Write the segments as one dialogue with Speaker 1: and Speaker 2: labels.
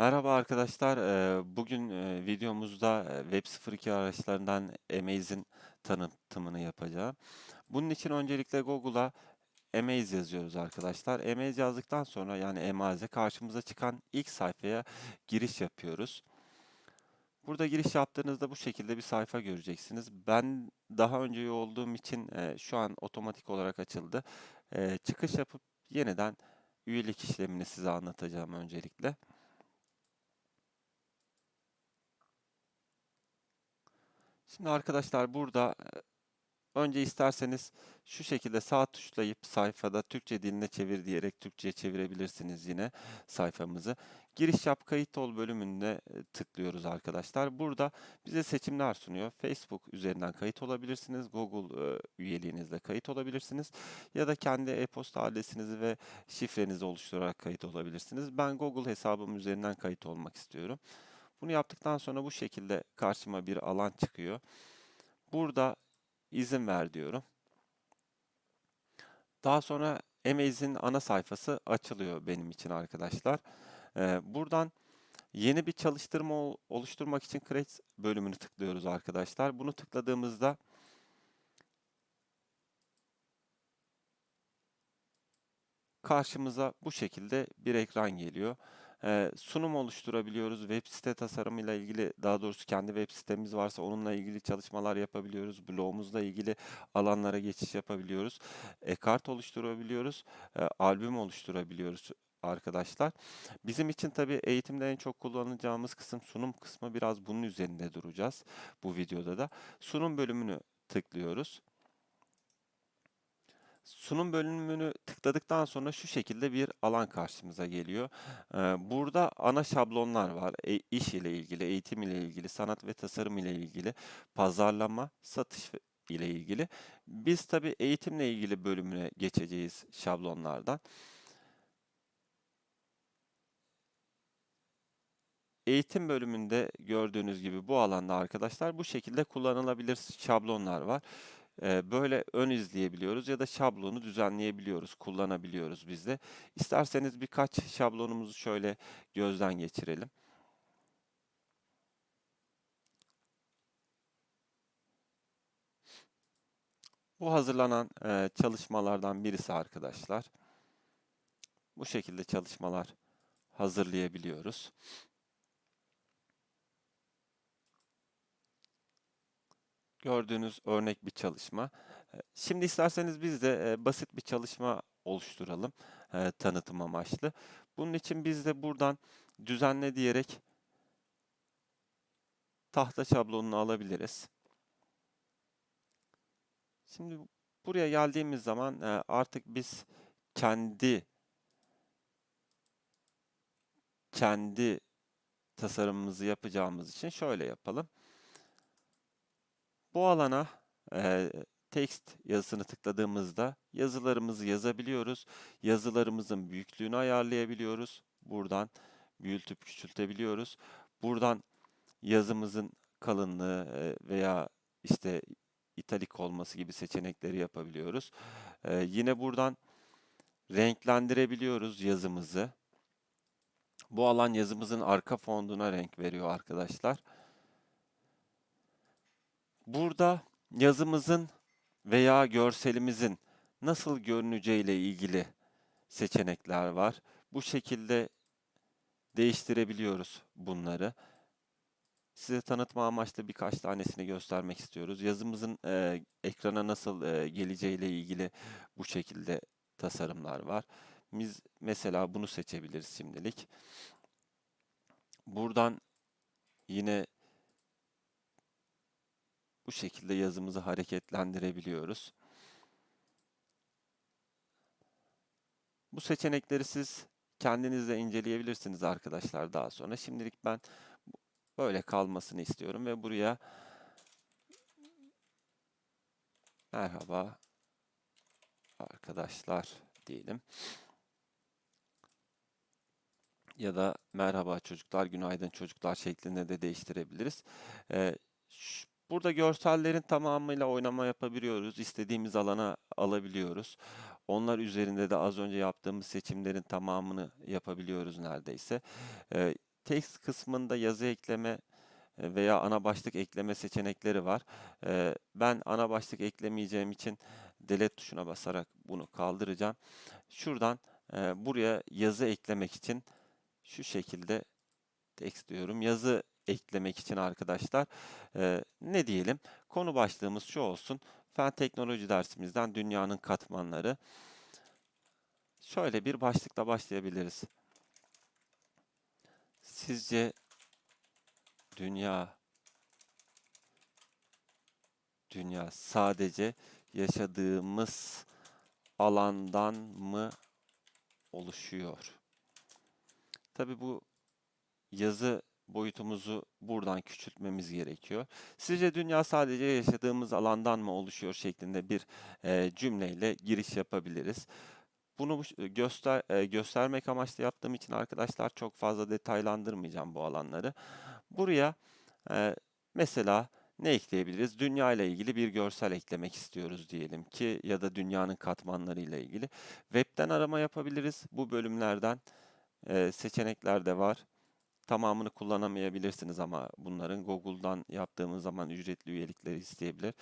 Speaker 1: Merhaba arkadaşlar. Bugün videomuzda eee, Web02 araçlarından Amaze'in tanıtımını yapacağım. Bunun için öncelikle Google'a Amaze yazıyoruz arkadaşlar. Amaze yazdıktan sonra yani Amaze karşımıza çıkan ilk sayfaya giriş yapıyoruz. Burada giriş yaptığınızda bu şekilde bir sayfa göreceksiniz. Ben daha önce üye olduğum için şu an otomatik olarak açıldı. Çıkış yapıp yeniden üyelik işlemini size anlatacağım öncelikle. Şimdi arkadaşlar burada önce isterseniz şu şekilde sağ tuşlayıp sayfada Türkçe diline çevir diyerek Türkçe'ye çevirebilirsiniz yine sayfamızı. Giriş yap kayıt ol bölümünde tıklıyoruz arkadaşlar. Burada bize seçimler sunuyor. Facebook üzerinden kayıt olabilirsiniz. Google üyeliğinizle kayıt olabilirsiniz. Ya da kendi e-posta adresinizi ve şifrenizi oluşturarak kayıt olabilirsiniz. Ben Google hesabım üzerinden kayıt olmak istiyorum. Bunu yaptıktan sonra bu şekilde karşıma bir alan çıkıyor. Burada izin ver diyorum. Daha sonra Amaze'in ana sayfası açılıyor benim için arkadaşlar. Ee, buradan yeni bir çalıştırma ol- oluşturmak için Create bölümünü tıklıyoruz arkadaşlar. Bunu tıkladığımızda karşımıza bu şekilde bir ekran geliyor. Ee, sunum oluşturabiliyoruz. Web site tasarımıyla ilgili, daha doğrusu kendi web sitemiz varsa onunla ilgili çalışmalar yapabiliyoruz. Blogumuzla ilgili alanlara geçiş yapabiliyoruz. E-kart oluşturabiliyoruz. e, albüm oluşturabiliyoruz arkadaşlar. Bizim için tabii eğitimde en çok kullanacağımız kısım sunum kısmı biraz bunun üzerinde duracağız bu videoda da. Sunum bölümünü tıklıyoruz. Sunum bölümünü tıkladıktan sonra şu şekilde bir alan karşımıza geliyor. Burada ana şablonlar var. E, iş ile ilgili, eğitim ile ilgili, sanat ve tasarım ile ilgili, pazarlama, satış ile ilgili. Biz tabii eğitimle ilgili bölümüne geçeceğiz şablonlardan. Eğitim bölümünde gördüğünüz gibi bu alanda arkadaşlar bu şekilde kullanılabilir şablonlar var. Böyle ön izleyebiliyoruz ya da şablonu düzenleyebiliyoruz, kullanabiliyoruz biz de. İsterseniz birkaç şablonumuzu şöyle gözden geçirelim. Bu hazırlanan çalışmalardan birisi arkadaşlar. Bu şekilde çalışmalar hazırlayabiliyoruz. Gördüğünüz örnek bir çalışma. Şimdi isterseniz biz de basit bir çalışma oluşturalım tanıtım amaçlı. Bunun için biz de buradan düzenle diyerek tahta şablonunu alabiliriz. Şimdi buraya geldiğimiz zaman artık biz kendi kendi tasarımımızı yapacağımız için şöyle yapalım. Bu alana e, text yazısını tıkladığımızda yazılarımızı yazabiliyoruz. Yazılarımızın büyüklüğünü ayarlayabiliyoruz. Buradan büyütüp küçültebiliyoruz. Buradan yazımızın kalınlığı e, veya işte italik olması gibi seçenekleri yapabiliyoruz. E, yine buradan renklendirebiliyoruz yazımızı. Bu alan yazımızın arka fonduna renk veriyor arkadaşlar. Burada yazımızın veya görselimizin nasıl görüneceğiyle ilgili seçenekler var. Bu şekilde değiştirebiliyoruz bunları. Size tanıtma amaçlı birkaç tanesini göstermek istiyoruz. Yazımızın e, ekrana nasıl e, geleceğiyle ilgili bu şekilde tasarımlar var. Biz mesela bunu seçebiliriz şimdilik. Buradan yine bu şekilde yazımızı hareketlendirebiliyoruz. Bu seçenekleri siz kendiniz de inceleyebilirsiniz arkadaşlar daha sonra. Şimdilik ben böyle kalmasını istiyorum ve buraya merhaba arkadaşlar diyelim. Ya da merhaba çocuklar, günaydın çocuklar şeklinde de değiştirebiliriz. Ee, burada görsellerin tamamıyla oynama yapabiliyoruz. İstediğimiz alana alabiliyoruz. Onlar üzerinde de az önce yaptığımız seçimlerin tamamını yapabiliyoruz neredeyse. Ee, text kısmında yazı ekleme e, veya ana başlık ekleme seçenekleri var. E, Ben ana başlık eklemeyeceğim için delete tuşuna basarak bunu kaldıracağım. Şuradan e, buraya yazı eklemek için şu şekilde text diyorum. Yazı eklemek için arkadaşlar e, ne diyelim? Konu başlığımız şu olsun. Fen teknoloji dersimizden dünyanın katmanları. Şöyle bir başlıkla başlayabiliriz. Sizce dünya dünya sadece yaşadığımız alandan mı oluşuyor? Tabii bu yazı boyutumuzu buradan küçültmemiz gerekiyor. Sizce dünya sadece yaşadığımız alandan mı oluşuyor şeklinde bir e, cümleyle giriş yapabiliriz. Bunu göster e, göstermek amaçlı yaptığım için arkadaşlar çok fazla detaylandırmayacağım bu alanları. Buraya e, mesela ne ekleyebiliriz? Dünya ile ilgili bir görsel eklemek istiyoruz diyelim ki ya da dünyanın katmanları ile ilgili. Web'den arama yapabiliriz. Bu bölümlerden e, seçenekler de var. Tamamını kullanamayabilirsiniz ama bunların Google'dan yaptığımız zaman ücretli üyelikleri isteyebilir.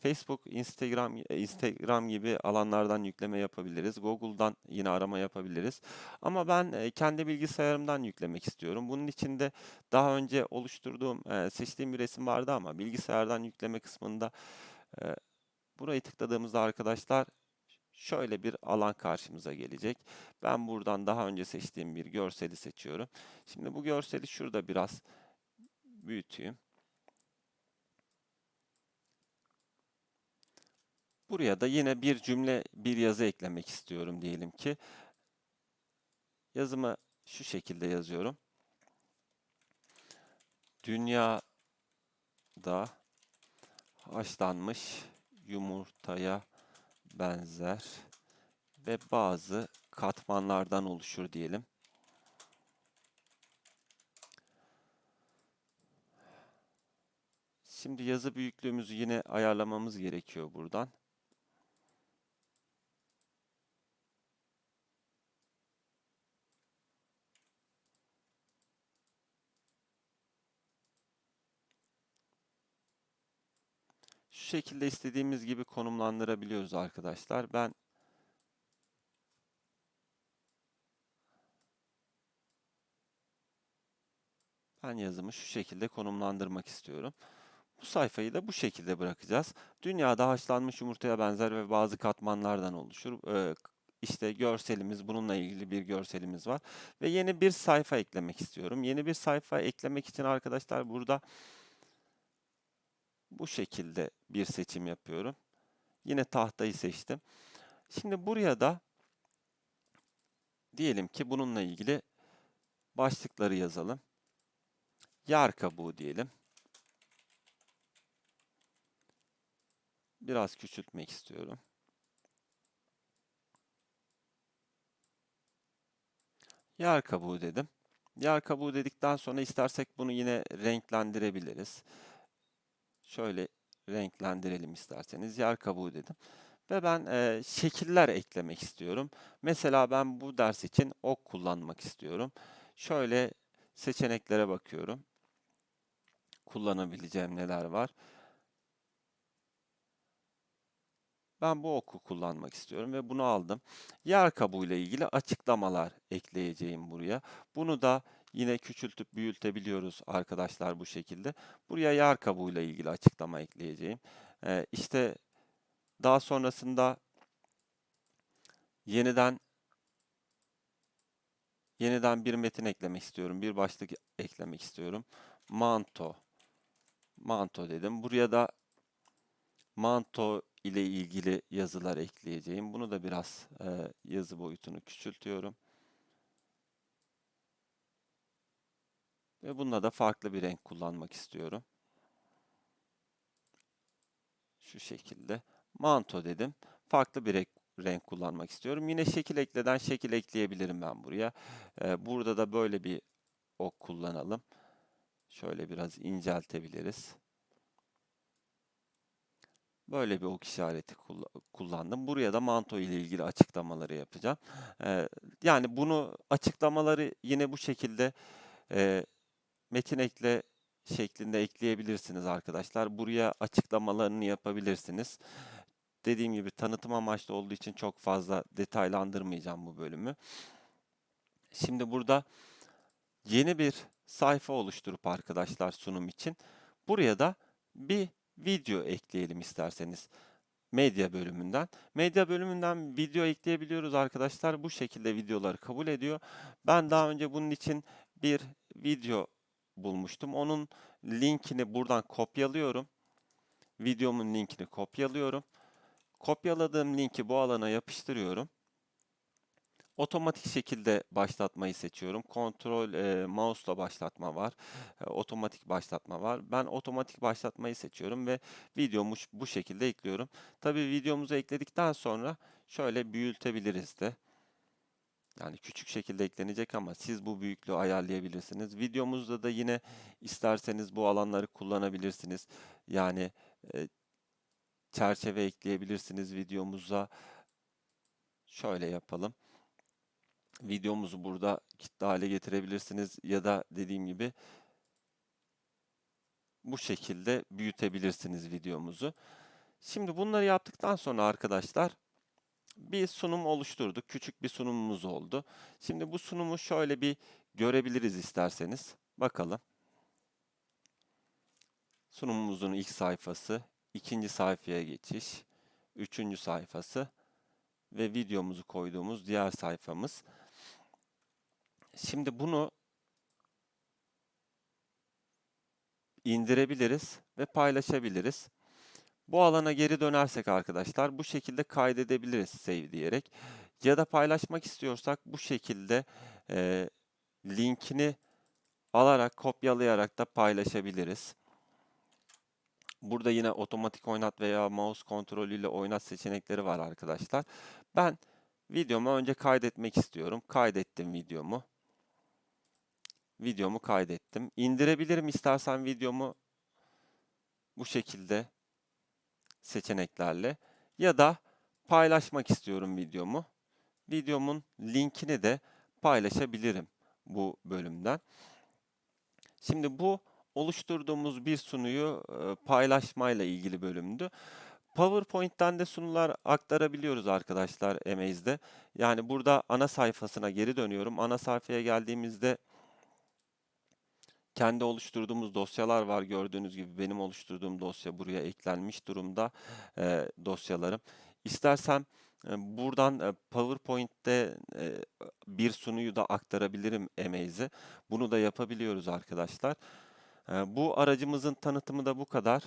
Speaker 1: Facebook, Instagram, e, Instagram gibi alanlardan yükleme yapabiliriz. Google'dan yine arama yapabiliriz. Ama ben e, kendi bilgisayarımdan yüklemek istiyorum. Bunun için de daha önce oluşturduğum, e, seçtiğim bir resim vardı ama bilgisayardan yükleme kısmında burayı tıkladığımızda arkadaşlar şöyle bir alan karşımıza gelecek. Ben buradan daha önce seçtiğim bir görseli seçiyorum. Şimdi bu görseli şurada biraz büyüteyim. Buraya da yine bir cümle, bir yazı eklemek istiyorum diyelim ki. Yazımı şu şekilde yazıyorum. Dünyada haşlanmış yumurtaya benzer ve bazı katmanlardan oluşur diyelim. Şimdi yazı büyüklüğümüzü yine ayarlamamız gerekiyor buradan. Şu şekilde istediğimiz gibi konumlandırabiliyoruz arkadaşlar. Ben ben yazımı şu şekilde konumlandırmak istiyorum. Bu sayfayı da bu şekilde bırakacağız. Dünyada haşlanmış yumurtaya benzer ve bazı katmanlardan oluşur. Ee, işte görselimiz, bununla ilgili bir görselimiz var. Ve yeni bir sayfa eklemek istiyorum. Yeni bir sayfa eklemek için arkadaşlar burada bu şekilde bir seçim yapıyorum. Yine tahtayı seçtim. Şimdi buraya da diyelim ki bununla ilgili başlıkları yazalım. Yar kabuğu diyelim. Biraz küçültmek istiyorum. Yar kabuğu dedim. Yar kabuğu dedikten sonra istersek bunu yine renklendirebiliriz. Şöyle renklendirelim isterseniz. Yer kabuğu dedim. Ve ben e, şekiller eklemek istiyorum. Mesela ben bu ders için ok kullanmak istiyorum. Şöyle seçeneklere bakıyorum. Kullanabileceğim neler var. Ben bu oku kullanmak istiyorum ve bunu aldım. Yer kabuğu ile ilgili açıklamalar ekleyeceğim buraya. Bunu da Yine küçültüp büyütebiliyoruz arkadaşlar bu şekilde. Buraya yer kabuğuyla ilgili açıklama ekleyeceğim. Ee, işte daha sonrasında yeniden yeniden bir metin eklemek istiyorum. Bir başlık eklemek istiyorum. Manto. Manto dedim. Buraya da manto ile ilgili yazılar ekleyeceğim. Bunu da biraz e, yazı boyutunu küçültüyorum. Ve bununla da farklı bir renk kullanmak istiyorum. Şu şekilde. Manto dedim. Farklı bir renk, renk kullanmak istiyorum. Yine şekil ekleden şekil ekleyebilirim ben buraya. Ee, burada da böyle bir ok kullanalım. Şöyle biraz inceltebiliriz. Böyle bir ok işareti kullandım. Buraya da manto ile ilgili açıklamaları yapacağım. Ee, yani bunu açıklamaları yine bu şekilde e, metin ekle şeklinde ekleyebilirsiniz arkadaşlar. Buraya açıklamalarını yapabilirsiniz. Dediğim gibi tanıtım amaçlı olduğu için çok fazla detaylandırmayacağım bu bölümü. Şimdi burada yeni bir sayfa oluşturup arkadaşlar sunum için buraya da bir video ekleyelim isterseniz medya bölümünden. Medya bölümünden video ekleyebiliyoruz arkadaşlar. Bu şekilde videoları kabul ediyor. Ben daha önce bunun için bir video bulmuştum. Onun linkini buradan kopyalıyorum. Videomun linkini kopyalıyorum. Kopyaladığım linki bu alana yapıştırıyorum. Otomatik şekilde başlatmayı seçiyorum. Kontrol e, mouse'la başlatma var. E, otomatik başlatma var. Ben otomatik başlatmayı seçiyorum ve videomu bu şekilde ekliyorum. Tabii videomuzu ekledikten sonra şöyle büyütebiliriz de. Yani küçük şekilde eklenecek ama siz bu büyüklüğü ayarlayabilirsiniz. Videomuzda da yine isterseniz bu alanları kullanabilirsiniz. Yani e, çerçeve ekleyebilirsiniz videomuza. Şöyle yapalım. Videomuzu burada kitle hale getirebilirsiniz ya da dediğim gibi bu şekilde büyütebilirsiniz videomuzu. Şimdi bunları yaptıktan sonra arkadaşlar bir sunum oluşturduk. Küçük bir sunumumuz oldu. Şimdi bu sunumu şöyle bir görebiliriz isterseniz. Bakalım. Sunumumuzun ilk sayfası, ikinci sayfaya geçiş, üçüncü sayfası ve videomuzu koyduğumuz diğer sayfamız. Şimdi bunu indirebiliriz ve paylaşabiliriz. Bu alana geri dönersek arkadaşlar bu şekilde kaydedebiliriz save diyerek. Ya da paylaşmak istiyorsak bu şekilde e, linkini alarak kopyalayarak da paylaşabiliriz. Burada yine otomatik oynat veya mouse kontrolüyle oynat seçenekleri var arkadaşlar. Ben videomu önce kaydetmek istiyorum. Kaydettim videomu. Videomu kaydettim. İndirebilirim istersen videomu bu şekilde seçeneklerle ya da paylaşmak istiyorum videomu. Videomun linkini de paylaşabilirim bu bölümden. Şimdi bu oluşturduğumuz bir sunuyu e, paylaşmayla ilgili bölümdü. PowerPoint'ten de sunular aktarabiliyoruz arkadaşlar Amaze'de. Yani burada ana sayfasına geri dönüyorum. Ana sayfaya geldiğimizde kendi oluşturduğumuz dosyalar var. Gördüğünüz gibi benim oluşturduğum dosya buraya eklenmiş durumda e, dosyalarım. İstersem buradan PowerPoint'te bir sunuyu da aktarabilirim Amaze'e. Bunu da yapabiliyoruz arkadaşlar. Bu aracımızın tanıtımı da bu kadar.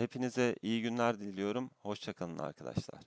Speaker 1: Hepinize iyi günler diliyorum. Hoşçakalın arkadaşlar.